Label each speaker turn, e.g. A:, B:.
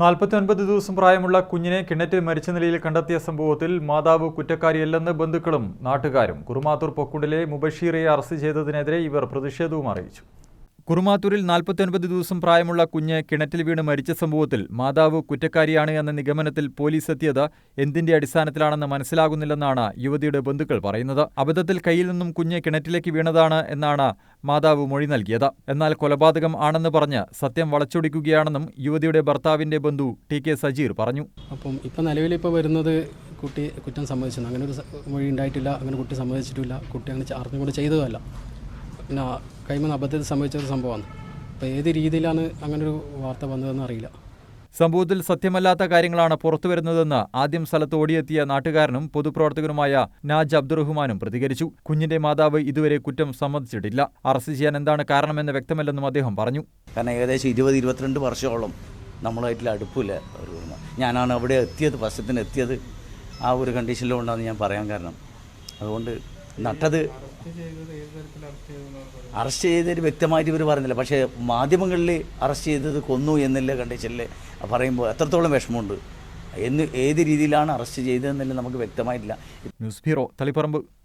A: നാൽപ്പത്തിയൊൻപത് ദിവസം പ്രായമുള്ള കുഞ്ഞിനെ കിണറ്റിൽ മരിച്ച നിലയിൽ കണ്ടെത്തിയ സംഭവത്തിൽ മാതാവ് കുറ്റക്കാരിയല്ലെന്ന് ബന്ധുക്കളും നാട്ടുകാരും. കുറുമാത്തൂർ പൊക്കുണ്ടിലെ മുബഷീറെ അറസ്റ്റ് ചെയ്തതിനെതിരെ ഇവർ പ്രതിഷേധവും അറിയിച്ചു. കുറുമാത്തൂരിൽ നാൽപ്പത്തിയൊൻപത് ദിവസം പ്രായമുള്ള കുഞ്ഞ് കിണറ്റിൽ വീണ് മരിച്ച സംഭവത്തിൽ മാതാവ് കുറ്റക്കാരിയാണ് എന്ന നിഗമനത്തിൽ പോലീസ് എത്തിയത് എന്തിന്റെ അടിസ്ഥാനത്തിലാണെന്ന് മനസ്സിലാകുന്നില്ലെന്നാണ് യുവതിയുടെ ബന്ധുക്കൾ പറയുന്നത്. അബദ്ധത്തിൽ കയ്യിൽ നിന്നും കുഞ്ഞ് കിണറ്റിലേക്ക് വീണതാണ് എന്നാണ് മാതാവ് മൊഴി നൽകിയത്. എന്നാൽ കൊലപാതകം ആണെന്ന് പറഞ്ഞ് സത്യം വളച്ചൊടിക്കുകയാണെന്നും യുവതിയുടെ ഭർത്താവിന്റെ ബന്ധു ടി കെ സജീർ പറഞ്ഞു.
B: അപ്പം ഇപ്പം നിലവിൽ ഇപ്പോൾ വരുന്നത് കുട്ടി കുറ്റം സമ്മതിച്ചു അങ്ങനെ ഒരു മൊഴി ഉണ്ടായിട്ടില്ല. അങ്ങനെ കുട്ടി സമ്മതിച്ചിട്ടില്ല. കുട്ടി അങ്ങനെ അറിഞ്ഞുകൊണ്ട് ചെയ്തതല്ല. പിന്നെ കൈമന്ന് അബദ്ധത്തിൽ സംഭവിച്ച ഒരു സംഭവമാണ്. അപ്പോൾ ഏത് രീതിയിലാണ് അങ്ങനെ ഒരു വാർത്ത വന്നതെന്ന് അറിയില്ല.
A: സംഭവത്തിൽ സത്യമല്ലാത്ത കാര്യങ്ങളാണ് പുറത്തുവരുന്നതെന്ന് ആദ്യം സ്ഥലത്ത് ഓടിയെത്തിയ നാട്ടുകാരനും പൊതുപ്രവർത്തകനുമായ നാജ് അബ്ദുറഹ്മാനും പ്രതികരിച്ചു. കുഞ്ഞിന്റെ മാതാവ് ഇതുവരെ കുറ്റം സമ്മതിച്ചിട്ടില്ല. അറസ്റ്റ് ചെയ്യാൻ എന്താണ് കാരണമെന്ന് വ്യക്തമല്ലെന്നും അദ്ദേഹം പറഞ്ഞു.
C: കാരണം ഏകദേശം ഇരുപത് ഇരുപത്തിരണ്ട് വർഷമോളം നമ്മളായിട്ടുള്ള അടുപ്പില്ല ഒരു ഞാനാണ് അവിടെ എത്തിയത് ഫസ്റ്റത്തിന് എത്തിയത്. ആ ഒരു കണ്ടീഷനിലുണ്ടാന്ന് ഞാൻ പറയാൻ കാരണം. അതുകൊണ്ട് നട്ടത് അറസ്റ്റ് ചെയ്തത് വ്യക്തമായിട്ട് ഇവർ പറഞ്ഞില്ല. പക്ഷേ മാധ്യമങ്ങളിൽ അറസ്റ്റ് ചെയ്തത് കൊന്നു എന്നുള്ള കണ്ടീഷനിൽ പറയുമ്പോൾ എത്രത്തോളം വിഷമമുണ്ട്. എന്ന് ഏത് രീതിയിലാണ് അറസ്റ്റ് ചെയ്തതെന്നല്ല നമുക്ക് വ്യക്തമായിട്ടില്ല.
A: News bureau Taliparamba.